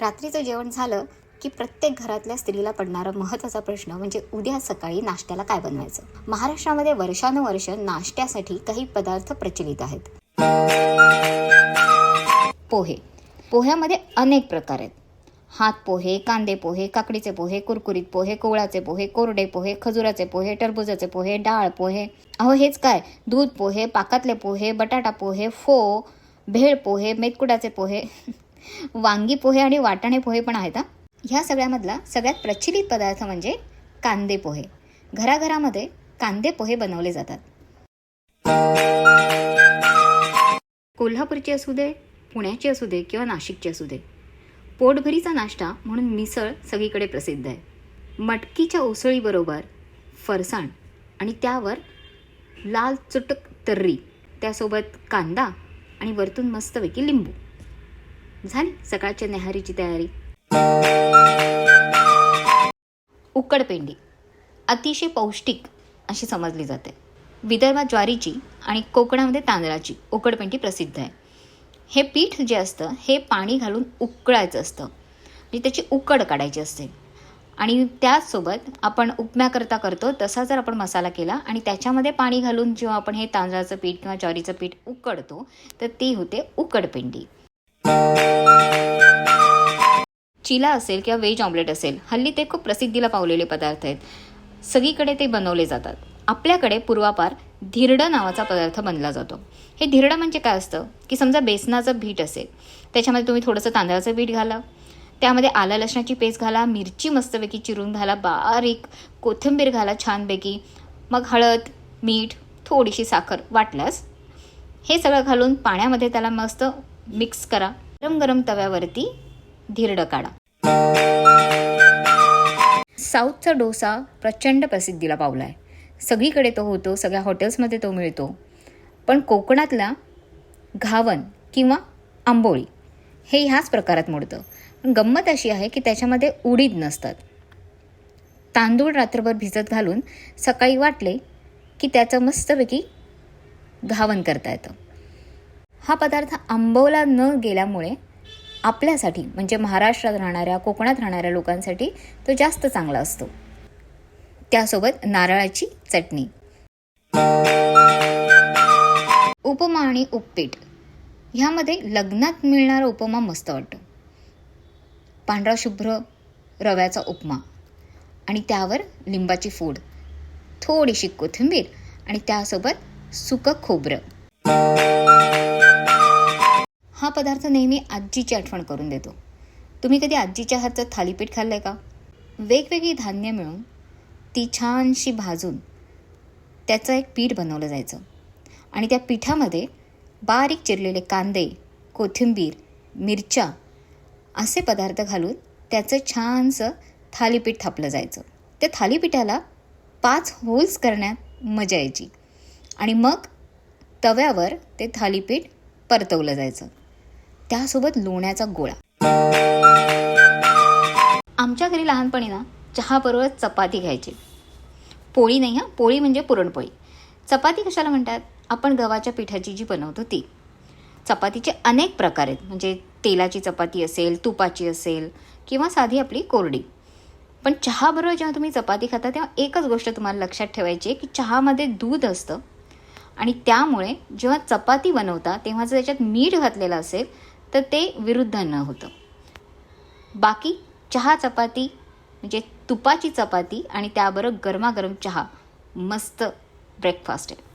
रात्रीचं जेवण झालं की प्रत्येक घरातल्या स्त्रीला पडणारा महत्त्वाचा प्रश्न म्हणजे उद्या सकाळी नाश्त्याला काय बनवायचं? महाराष्ट्रामध्ये वर्षानुवर्ष नाश्त्यासाठी काही पदार्थ प्रचलित आहेत. पोहे. पोह्यामध्ये अनेक प्रकार आहेत. हात पोहे कांदे पोहे काकडीचे पोहे कुरकुरीत पोहे कोवळाचे पोहे कोरडे पोहे खजुराचे पोहे टरबुजाचे पोहे डाळ पोहे. अहो हेच काय? दूध पोहे पाकातले पोहे बटाटा पोहे फो भेळ पोहे मेतकुडाचे पोहे. वांगी पोहे आणि वाटाणे पोहे पण आहेत हा. ह्या सगळ्यामधला सगळ्यात प्रचलित पदार्थ म्हणजे कांदे पोहे. घराघरामध्ये कांदे पोहे बनवले जातात. कोल्हापूरची असू दे पुण्याची असू दे किंवा नाशिकची असू दे पोटभरीचा नाश्ता म्हणून मिसळ सगळीकडे प्रसिद्ध आहे. मटकीच्या उसळीबरोबर फरसाण आणि त्यावर लाल चुटक तर्री त्यासोबत कांदा आणि वरतून मस्तपैकी लिंबू. झाली सकाळच्या न्याहारीची तयारी. उकडपेंडी. अतिशय पौष्टिक अशी समजली जाते. विदर्भात ज्वारीची आणि कोकणामध्ये तांदळाची उकडपेंडी प्रसिद्ध आहे. हे पीठ जे असतं हे पाणी घालून उकळायचं असतं. म्हणजे त्याची उकड काढायची असते. आणि त्याचसोबत आपण उपम्याकरता करतो तसा जर आपण मसाला केला आणि त्याच्यामध्ये पाणी घालून जेव्हा आपण हे तांदळाचं पीठ किंवा ज्वारीचं पीठ उकडतो तर ती होते उकडपेंडी. चिला असेल किंवा व्हेज ऑमलेट असेल हल्ली ते खूप प्रसिद्धीला पावलेले पदार्थ आहेत. सगळीकडे ते बनवले जातात. आपल्याकडे पूर्वापार धिरडं नावाचा पदार्थ बनला जातो. हे धिरडं म्हणजे काय असतं? की समजा बेसनाचं पीठ असेल त्याच्यामध्ये तुम्ही थोडंसं तांदळाचं पीठ घाला त्यामध्ये आला लसणाची पेस्ट घाला मिरची मस्तपैकी चिरून घाला बारीक कोथिंबीर घाला छानपैकी मग हळद मीठ थोडीशी साखर वाटल्यास हे सगळं घालून पाण्यामध्ये त्याला मस्त मिक्स करा. गरम गरम तव्यावरती धिरडं काढा. साऊथचा डोसा प्रचंड प्रसिद्धीला पावला आहे सगळीकडे तो होतो सगळ्या हॉटेल्समध्ये तो मिळतो. पण कोकणातला घावन किंवा आंबोळी हे ह्याच प्रकारात मोडतं. पण गंमत अशी आहे की त्याच्यामध्ये उडीद नसतात. तांदूळ रात्रभर भिजत घालून सकाळी वाटले की त्याचं मस्तपैकी घावन करता येतं. हा पदार्थ आंबवला न गेल्यामुळे आपल्यासाठी म्हणजे महाराष्ट्रात राहणाऱ्या कोकणात राहणाऱ्या लोकांसाठी तो जास्त चांगला असतो. त्यासोबत नारळाची चटणी. उपमा आणि उपपीठ. ह्यामध्ये लग्नात मिळणारा उपमा मस्त वाटतो. पांढरा शुभ्र रव्याचा उपमा. आणि त्यावर लिंबाची फोड. थोडीशी कोथिंबीर आणि त्यासोबत सुकं खोबरं. हा पदार्थ नेहमी आजीची आठवण करून देतो. तुम्ही कधी आजीच्या हातचं थालीपीठ खाल्लं आहे का? वेगवेगळी धान्य मिळून ती छानशी भाजून त्याचं एक पीठ बनवलं जायचं. आणि त्या पिठामध्ये बारीक चिरलेले कांदे कोथिंबीर मिरच्या असे पदार्थ घालून त्याचं छानसं थालीपीठ थापलं जायचं. त्या थालीपीठाला पाच होल्स करण्यात मजा यायची. आणि मग तव्यावर ते थालीपीठ परतवलं जायचं. त्यासोबत लोण्याचा गोळा. आमच्या घरी लहानपणी ना चहाबरोबर चपाती घ्यायची. पोळी नाही हां पोळी म्हणजे पुरणपोळी. चपाती कशाला म्हणतात? आपण गव्हाच्या पिठाची जी बनवतो ती. चपातीचे अनेक प्रकार आहेत. म्हणजे तेलाची चपाती असेल तुपाची असेल किंवा साधी आपली कोरडी. पण चहाबरोबर जेव्हा तुम्ही चपाती खाता तेव्हा एकच गोष्ट तुम्हाला लक्षात ठेवायची आहे की चहामध्ये दूध असतं. आणि त्यामुळे जेव्हा चपाती बनवता तेव्हा जर त्याच्यात मीठ घातलेलं असेल तर ते विरुद्ध न होतं. बाकी चहा चपाती म्हणजे तुपाची चपाती आणि त्याबरोबर गरमागरम चहा मस्त ब्रेकफास्ट आहे.